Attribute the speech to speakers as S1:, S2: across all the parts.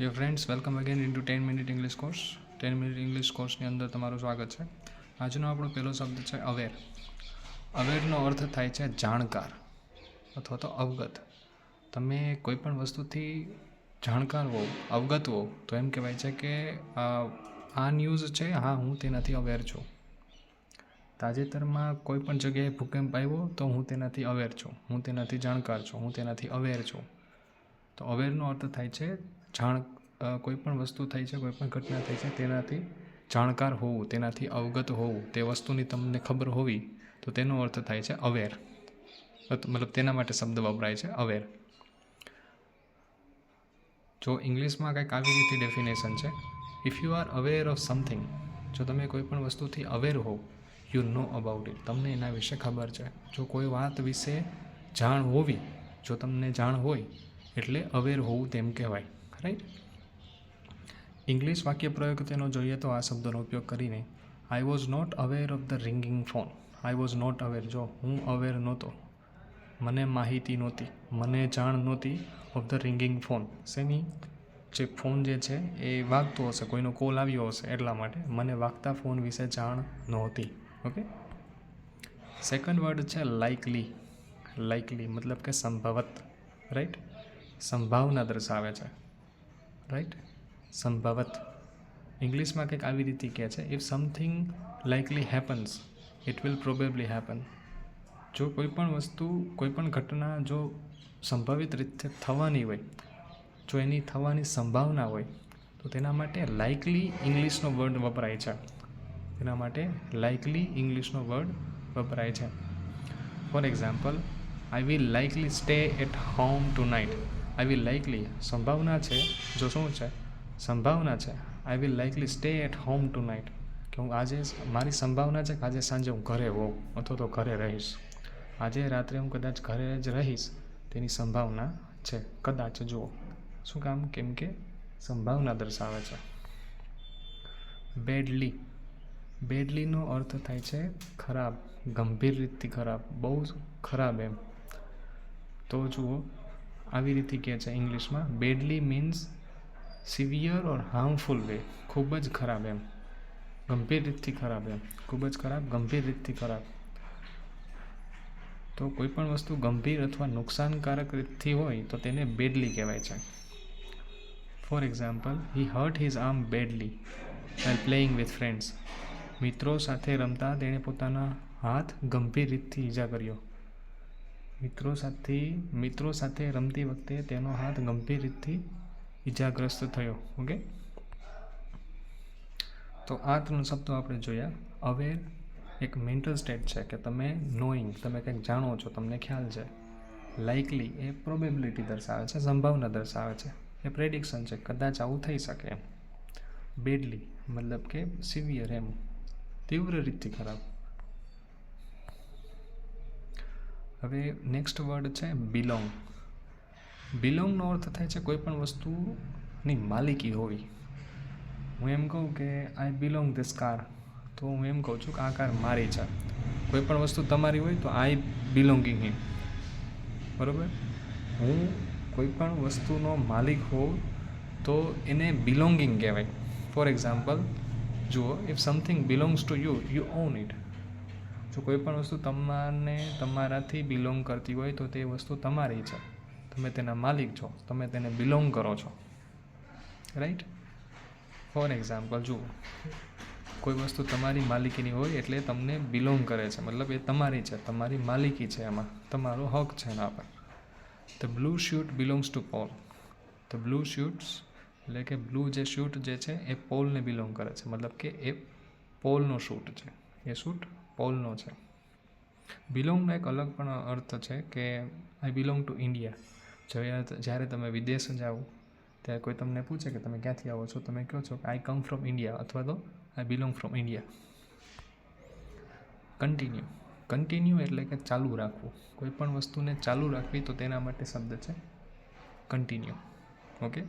S1: Yo friends welcome again into ten minute English course ten minute English કોર્સની અંદર તમારું સ્વાગત છે. આજનો આપણો પહેલો શબ્દ છે અવેર અવેરનો અર્થ થાય છે જાણકાર અથવા તો અવગત. તમે કોઈ પણ વસ્તુથી જાણકાર હો અવગત હોવ, તો એમ કહેવાય છે કે આ ન્યૂઝ છે, હા, હું તેનાથી અવેર છું. તાજેતરમાં કોઈ પણ જગ્યાએ ભૂકંપ આવ્યો, તો હું તેનાથી અવેર છું. હું તેનાથી જાણકાર છું. હું તેનાથી અવેર છું. તો અવેરનો અર્થ થાય છે જાણ કોઈપણ કોઈ પણ વસ્તુ થઈ છે, કોઈ પણ ઘટના થઈ છે, તેનાથી જાણકાર હોવું, તેનાથી અવગત હોવું, તે વસ્તુની તમને ખબર હોવી, તો તેનો અર્થ થાય છે અવેર મતલબ તેના માટે શબ્દ વપરાય છે અવેર જો ઇંગ્લિશમાં કંઈક આવી રીતે ડેફિનેશન છે if you are aware of something જો તમે કોઈ પણ વસ્તુથી અવેર હો યુ નો અબાઉટ ઇટ તમને એના વિશે ખબર છે. જો કોઈ વાત વિશે જાણ હોવી, જો તમને જાણ હોય, એટલે અવેર હોવું તેમ કહેવાય. રાઈટ ઇંગ્લિશ વાક્ય પ્રયોગ તેનો જોઈએ તો આ શબ્દનો ઉપયોગ કરીને I was not aware of the ringing phone I was not aware જો હું અવેર નહોતો, મને માહિતી નહોતી, મને જાણ નહોતી ઓફ ધ રિંગિંગ ફોન શેની? જે ફોન જે છે એ વાગતો હશે, કોઈનો કોલ આવ્યો હશે એટલા માટે મને વાગતા ફોન વિશે જાણ નહોતી. ઓકે સેકન્ડ વર્ડ છે લાઇકલી લાઇકલી મતલબ કે સંભવત. રાઈટ સંભાવના દર્શાવે છે. રાઈટ સંભવત ઇંગ્લિશમાં કંઈક આવી રીતે કહે છે if something likely happens it will probably happen જો કોઈ પણ વસ્તુ, કોઈ પણ ઘટના જો સંભવિત રીતે થવાની હોય, જો એની થવાની સંભાવના હોય, તો તેના માટે લાઇકલી ઇંગ્લિશનો વર્ડ વપરાય છે. તેના માટે લાઇકલી ઇંગ્લિશનો વર્ડ વપરાય છે. For example I will likely stay at home tonight I will likely સંભાવના છે? જો શું છે? સંભાવના છે. I will likely stay at home tonight કે હું આજે મારી સંભાવના છે કે આજે સાંજે હું ઘરે હોઉં અથવા તો ઘરે રહીશ. આજે રાત્રે હું કદાચ ઘરે જ રહીશ, તેની સંભાવના છે. કદાચ જુઓ. શું કામ? કેમ કે સંભાવના દર્શાવે છે. બેડલી બેડલીનો અર્થ થાય છે ખરાબ, ગંભીર રીતથી ખરાબ. બહુ ખરાબ એમ. તો જુઓ આવી રીતે કહે છે ઇંગ્લિશમાં badly means severe or harmful way ખૂબ જ ખરાબ એમ. ગંભીર રીતથી ખરાબ એમ. ખૂબ જ ખરાબ, ગંભીર રીતથી ખરાબ. તો કોઈ પણ વસ્તુ ગંભીર અથવા નુકસાનકારક રીતથી હોય તો તેને બેડલી કહેવાય છે. For example he hurt his arm badly well playing with friends મિત્રો સાથે રમતા તેણે પોતાના હાથ ગંભીર રીતથી ઈજા કર્યો. મિત્રો સાથે મિત્રો સાથે રમતી વખતે તેનો હાથ ગંભીર રીતથી ઈજાગ્રસ્ત થયો, ઓકે? તો આ ત્રણ શબ્દો આપણે જોયા. અવેર એક મેન્ટલ સ્ટેટ છે કે તમે નોઈંગ તમે કંઈક જાણો છો, તમને ખ્યાલ છે. લાઇકલી એ પ્રોબેબિલિટી દર્શાવે છે, સંભાવના દર્શાવે છે. એ પ્રેડિક્શન છે, કદાચ આવું થઈ શકે એમ. બેડલી મતલબ કે સિવિયર એમ. તીવ્ર રીતથી ખરાબ. હવે નેક્સ્ટ વર્ડ છે બિલોંગ બિલોંગનો અર્થ થાય છે કોઈ પણ વસ્તુની માલિકી હોવી હું એમ કહું કે આઈ બિલોંગ ધીસ કાર તો હું એમ કહું છું કે આ કાર મારી છે. કોઈ પણ વસ્તુ તમારી હોય તો આઈ બિલોંગિંગ હિમ બરાબર? હું કોઈ પણ વસ્તુનો માલિક હોઉં તો એને બિલોંગિંગ કહેવાય. ફોર એક્ઝામ્પલ જુઓ if something belongs to you you own it જો કોઈ પણ વસ્તુ તમારને તમારાથી બિલોંગ કરતી હોય તો તે વસ્તુ તમારી છે. તમે તેના માલિક છો. તમે તેને બિલોંગ કરો છો. રાઈટ ફોર એક્ઝામ્પલ જુઓ. કોઈ વસ્તુ તમારી માલિકીની હોય એટલે તમને બિલોંગ કરે છે. મતલબ એ તમારી છે. તમારી માલિકી છે એમાં. તમારો હક છે એના પર. The blue suit belongs to Paul the blue suits એટલે કે બ્લુ જે શૂટ જે છે, એ પોલને બિલોંગ કરે છે. મતલબ કે એ પોલનો શૂટ છે. એ શૂટ પોલનો છે. બિલોંગનો એક અલગ પણ અર્થ છે કે આઈ બિલોંગ ટુ ઇન્ડિયા જ્યારે તમે વિદેશ જાઓ, ત્યારે કોઈ તમને પૂછે કે તમે ક્યાંથી આવો છો, તમે કહો છો કે આઈ કમ ફ્રોમ ઇન્ડિયા અથવા તો I belong from India continue continue એટલે કે ચાલુ રાખવું. કોઈ પણ વસ્તુને ચાલુ રાખવી તો તેના માટે શબ્દ છે કન્ટિન્યુ ઓકે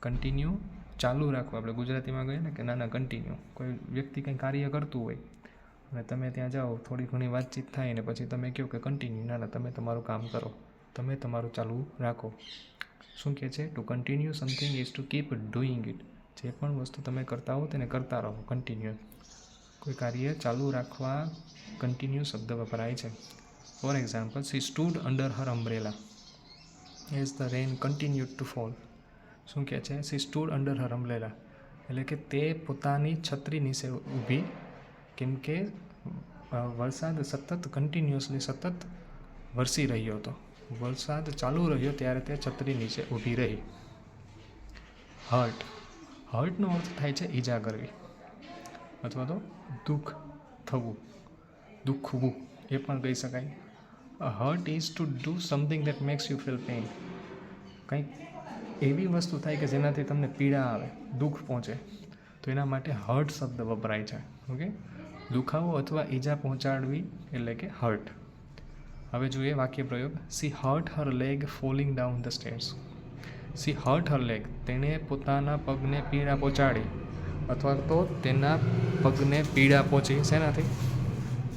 S1: કન્ટિન્યુ ચાલુ રાખવું. આપણે ગુજરાતીમાં કહીએ ને કે ના ના કન્ટિન્યુ કોઈ વ્યક્તિ કંઈ કાર્ય કરતું હોય અને તમે ત્યાં જાઓ, થોડી ઘણી વાતચીત થાય ને પછી તમે કહો કે કન્ટિન્યુ ના ના, તમે તમારું કામ કરો. તમે તમારું ચાલુ રાખો. શું કહે છે? To continue something is to keep doing it જે પણ વસ્તુ તમે કરતા હો તેને કરતા રહો. કન્ટિન્યુ કોઈ કાર્ય ચાલુ રાખવા કન્ટિન્યુ શબ્દ વપરાય છે. For example she stood under her umbrella as the rain continue to fall શું કહે છે? She stood under her umbrella એટલે કે તે પોતાની છત્રી નીચે ઊભી કેમ કે વરસાદ સતત કન્ટિન્યુઅસલી સતત વરસી રહ્યો હતો. વરસાદ ચાલુ રહ્યો ત્યારે તે છત્રી નીચે ઊભી રહી. હર્ટ. હર્ટનો અર્થ થાય છે ઈજા કરવી અથવા તો દુઃખ થવું. દુખવું એ પણ કહી શકાય. Hurt is to do something that makes you feel pain કંઈક એવી વસ્તુ થાય કે જેનાથી તમને પીડા આવે, દુઃખ પહોંચે, તો એના માટે હર્ટ શબ્દ વપરાય છે. ઓકે દુખાવો અથવા ઈજા પહોંચાડવી એટલે કે હર્ટ હવે જોઈએ વાક્ય પ્રયોગ. She hurt her leg falling down the stairs she hurt her leg તેણે પોતાના પગને પીડા પહોંચાડી અથવા તો તેના પગને પીડા પહોંચી. શેનાથી?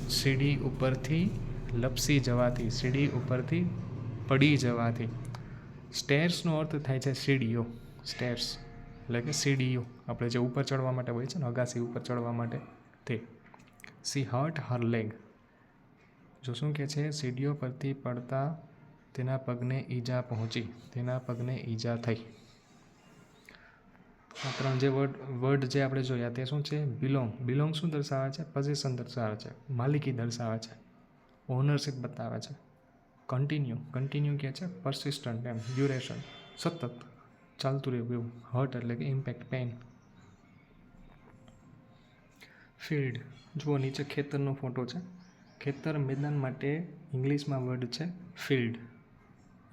S1: સીડી ઉપરથી લપસી જવાથી, સીડી ઉપરથી પડી જવાથી. સ્ટેર્સનો અર્થ થાય છે સીડીઓ. સ્ટેર્સ એટલે કે સીડીઓ. આપણે જે ઉપર ચડવા માટે હોય છે ને, અગાસી ઉપર ચડવા માટે તે. She hurt her leg. જો શું કહે છે, સીડીઓ પરથી પડતા તેના પગને ઈજા પહોંચી. તેના પગને ઈજા થઈ. આ ત્રણ જે વર્ડ વર્ડ જે આપણે જોયા તે શું છે? બિલોંગ બિલોંગ શું દર્શાવે છે? પોઝિશન દર્શાવે છે. માલિકી દર્શાવે છે. ઓનરશિપ બતાવે છે. કન્ટિન્યુ કન્ટિન્યુ કહે છે પરસિસ્ટન્ટ એમ. ડ્યુરેશન સતત. ચાલતું રહેવું એવું. હર્ટ એટલે કે ઇમ્પેક્ટ પેઇન ફિલ્ડ. જુઓ, નીચે ખેતરનો ફોટો છે. ખેતર મેદાન માટે ઇંગ્લિશમાં વર્ડ છે ફિલ્ડ.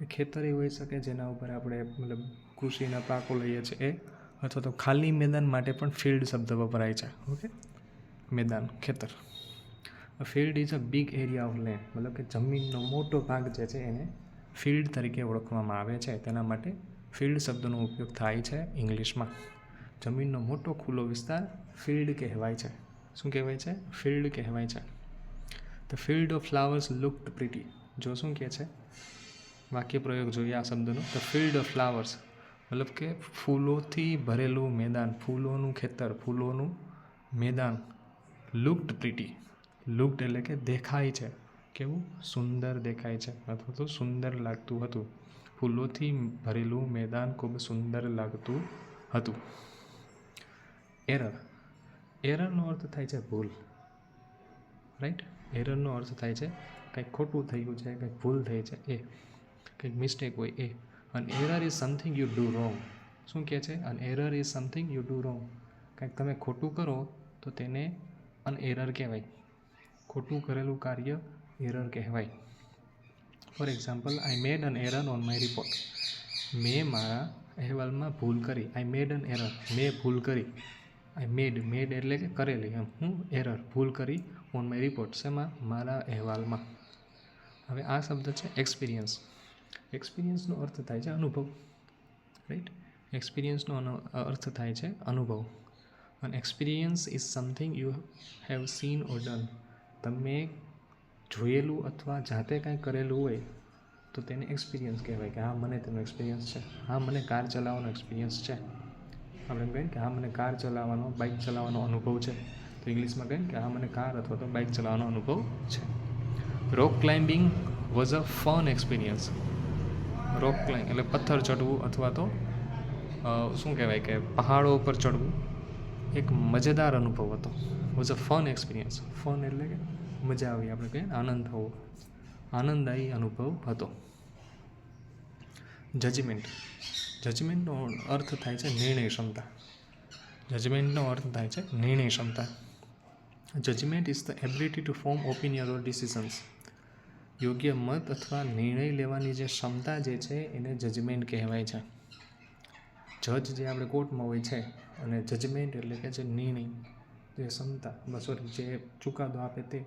S1: એ ખેતર એ હોઈ શકે જેના ઉપર આપણે મતલબ કૃષિના પાકો લઈએ છીએ એ અથવા તો ખાલી મેદાન માટે પણ ફિલ્ડ શબ્દ વપરાય છે. ઓકે? મેદાન, ખેતર. Field is a big area of land મતલબ કે જમીનનો મોટો ભાગ જે છે એને ફિલ્ડ તરીકે ઓળખવામાં આવે છે. તેના માટે ફિલ્ડ શબ્દનો ઉપયોગ થાય છે ઇંગ્લિશમાં. જમીનનો મોટો ખુલ્લો વિસ્તાર ફિલ્ડ કહેવાય છે. શું કહેવાય છે? ફિલ્ડ કહેવાય છે. The field of flowers looked pretty જો શું કહે છે? વાક્ય પ્રયોગ જોઈએ આ શબ્દનો. ધ ફિલ્ડ ઓફ ફ્લાવર્સ મતલબ કે ફૂલોથી ભરેલું મેદાન, ફૂલોનું ખેતર, ફૂલોનું મેદાન લુકડ પ્રિટી લુકડ એટલે કે દેખાય છે. કેવું? સુંદર દેખાય છે. અથવા તો સુંદર લાગતું હતું. ફૂલોથી ભરેલું મેદાન ખૂબ સુંદર લાગતું હતું. એરર એરરનો અર્થ થાય છે ભૂલ રાઈટ એરરનો અર્થ થાય છે કંઈક ખોટું થયું છે, કંઈક ભૂલ થઈ છે, એ. કંઈક મિસ્ટેક હોય, એ. An error is something you do wrong શું કહે છે? An error is something you do wrong કંઈક તમે ખોટું કરો તો તેને અન એરર કહેવાય. ખોટું કરેલું કાર્ય એરર કહેવાય. For example I made an error on my report મેં મારા અહેવાલમાં ભૂલ કરી. આઈ મેડ અન એરર મેં ભૂલ કરી. આઈ મેડ મેડ એટલે કે કરેલી, એમ. હું એરર ભૂલ કરી ઓન માય રિપોર્ટ શેમાં? મારા અહેવાલમાં. હવે આ શબ્દ છે એક્સપિરિયન્સ એક્સપિરિયન્સનો અર્થ થાય છે અનુભવ. રાઈટ એક્સપિરિયન્સનો અર્થ થાય છે અનુભવ. અને experience is something you have seen or done તમે જોયેલું અથવા જાતે કાંઈ કરેલું હોય, તો તેને એક્સપિરિયન્સ કહેવાય કે, હા, મને તેનો એક્સપિરિયન્સ છે. હા, મને કાર ચલાવવાનો એક્સપિરિયન્સ છે. આપણે એમ કહીએ કે, હા, મને કાર ચલાવવાનો બાઇક ચલાવવાનો અનુભવ છે. તો ઇંગ્લિશમાં કહીએ કે, હા, મને કાર અથવા તો બાઇક ચલાવવાનો અનુભવ છે. Rock climbing was a fun experience rock climb એટલે પથ્થર ચડવું અથવા તો શું કહેવાય કે, પહાડો ઉપર ચડવું એક મજેદાર અનુભવ હતો. Was a fun experience fun એટલે કે, મજા આવી, આપણે કહીએ આનંદ થવો આનંદદાયી અનુભવ હતો. જજમેન્ટ જજમેન્ટનો અર્થ થાય છે નિર્ણય ક્ષમતા. જજમેન્ટનો અર્થ થાય છે નિર્ણય ક્ષમતા. Judgement is the ability to form opinion or decisions યોગ્ય મત અથવા નિર્ણય લેવાની જે ક્ષમતા જે છે એને જજમેન્ટ કહેવાય છે. જજ જે આપણે કોર્ટમાં હોય છે અને જજમેન્ટ એટલે કે જે નિર્ણય, જે ક્ષમતા સોરી જે ચુકાદો આપે તે.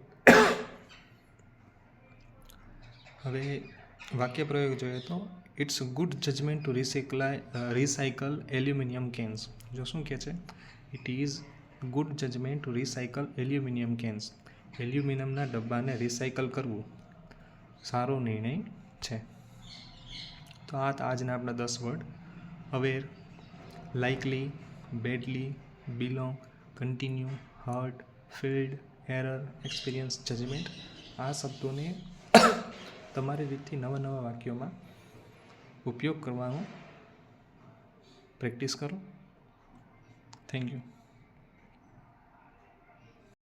S1: હવે વાક્ય પ્રયોગ જોઈએ તો it's good judgement to recycle recycle aluminium cans જો શું કહે છે? It is good judgement to recycle aluminium cans એલ્યુમિનિયમના ડબ્બાને રિસાયકલ કરવું સારો નિર્ણય છે. તો આ આજના આપણા દસ word aware likely badly belong continue hurt field error experience judgement આ શબ્દોને તમારી રીતથી નવા નવા વાક્યોમાં ઉપયોગ કરવાનો પ્રેક્ટિસ કરો. Thank you